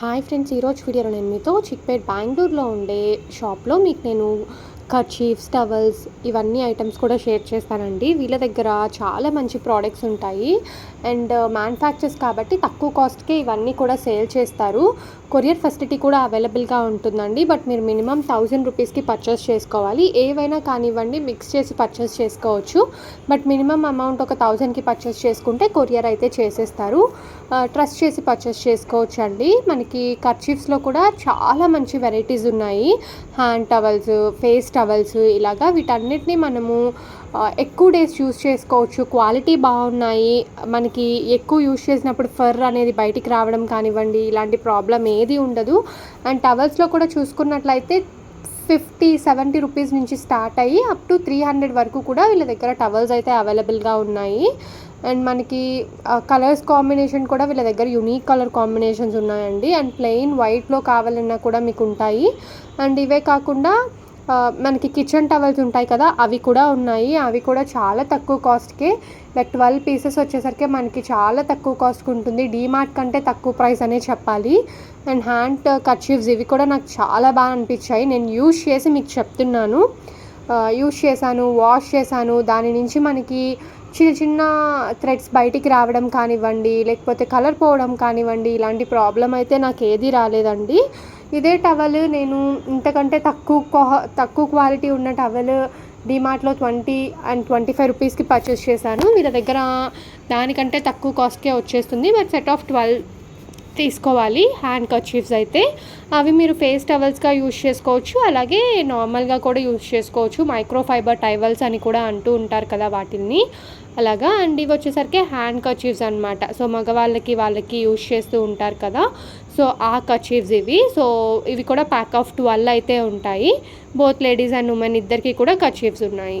Hi friends ఈరోజు వీడియోలో నేను మీతో చిక్పేట్ బెంగళూరులో ఉండే షాప్లో మీకు నేను కర్చీఫ్స్ టవల్స్ ఇవన్నీ ఐటమ్స్ కూడా షేర్ చేస్తానండి. వీళ్ళ దగ్గర చాలా మంచి ప్రోడక్ట్స్ ఉంటాయి. అండ్ uh, మ్యానుఫ్యాక్చర్స్ కాబట్టి తక్కువ కాస్ట్కే ఇవన్నీ కూడా సేల్ చేస్తారు. కొరియర్ ఫెసిలిటీ కూడా అవైలబుల్గా ఉంటుందండి. బట్ మీరు మినిమం థౌజండ్ రూపీస్కి పర్చేస్ చేసుకోవాలి. ఏవైనా కానివ్వండి మిక్స్ చేసి పర్చేస్ చేసుకోవచ్చు. బట్ మినిమం అమౌంట్ ఒక థౌజండ్కి పర్చేస్ చేసుకుంటే కొరియర్ అయితే చేసేస్తారు. ట్రస్ట్ చేసి పర్చేస్ చేసుకోవచ్చు అండి మనకి కర్చీఫ్స్లో కూడా చాలా మంచి వెరైటీస్ ఉన్నాయి. Hand towels face towels towels ఇలాగా వీటన్నిటిని మనము ఎక్కువ డేస్ యూస్ చేసుకోవచ్చు. క్వాలిటీ బాగున్నాయి. మనకి ఎక్కువ యూస్ చేసినప్పుడు ఫర్ అనేది బయటికి రావడం కానివ్వండి ఇలాంటి ప్రాబ్లం ఏది ఉండదు. అండ్ టవల్స్లో కూడా చూసుకున్నట్లయితే ఫిఫ్టీ సెవెంటీ రూపీస్ నుంచి స్టార్ట్ అయ్యి అప్ టు త్రీ హండ్రెడ్ వరకు కూడా వీళ్ళ దగ్గర టవల్స్ అయితే అవైలబుల్గా ఉన్నాయి. అండ్ మనకి కలర్స్ కాంబినేషన్ కూడా వీళ్ళ దగ్గర యునీక్ కలర్ కాంబినేషన్స్ ఉన్నాయండి. అండ్ ప్లెయిన్ వైట్లో కావాలన్నా కూడా మీకు ఉంటాయి. అండ్ ఇవే కాకుండా మనకి కిచెన్ టవల్స్ ఉంటాయి కదా అవి కూడా ఉన్నాయి. అవి కూడా చాలా తక్కువ కాస్ట్కే లైక్ ట్వెల్వ్ పీసెస్ వచ్చేసరికి మనకి చాలా తక్కువ కాస్ట్కి ఉంటుంది. డీమార్ట్ కంటే తక్కువ ప్రైస్ అనే చెప్పాలి. అండ్ హ్యాండ్ కర్చీఫ్స్ ఇవి కూడా నాకు చాలా బాగా అనిపించాయి. నేను యూజ్ చేసి మీకు చెప్తున్నాను. యూజ్ చేశాను వాష్ చేశాను. దాని నుంచి మనకి చిన్న చిన్న థ్రెడ్స్ బయటికి రావడం కానివ్వండి లేకపోతే కలర్ పోవడం కానివ్వండి ఇలాంటి ప్రాబ్లం అయితే నాకు ఏది రాలేదండి. ఇదే టవల్ నేను ఇంతకంటే తక్కువ తక్కువ క్వాలిటీ ఉన్న టవల్ డిమార్ట్లో ట్వంటీ అండ్ ట్వంటీ ఫైవ్ రూపీస్కి పర్చేస్ చేశాను. వీళ్ళ దగ్గర దానికంటే తక్కువ కాస్ట్కే వచ్చేస్తుంది. బట్ సెట్ ఆఫ్ ట్వెల్వ్ తీసుకోవాలి హ్యాండ్ కర్చీఫ్స్ అయితే. అవి మీరు ఫేస్ టవల్స్గా యూజ్ చేసుకోవచ్చు అలాగే నార్మల్గా కూడా యూస్ చేసుకోవచ్చు. మైక్రో ఫైబర్ టైవల్స్ అని కూడా అంటూ ఉంటారు కదా వాటిని అలాగా? అండ్ ఇవి వచ్చేసరికి హ్యాండ్ కర్చీఫ్స్ అనమాట సో మగవాళ్ళకి వాళ్ళకి యూస్ చేస్తూ ఉంటారు కదా. సో ఆ కర్చీఫ్స్ ఇవి. సో ఇవి కూడా ప్యాక్ ఆఫ్ ట్వెల్వ్ అయితే ఉంటాయి. బోత్ లేడీస్ అండ్ ఉమెన్ ఇద్దరికి కూడా కర్చీఫ్స్ ఉన్నాయి.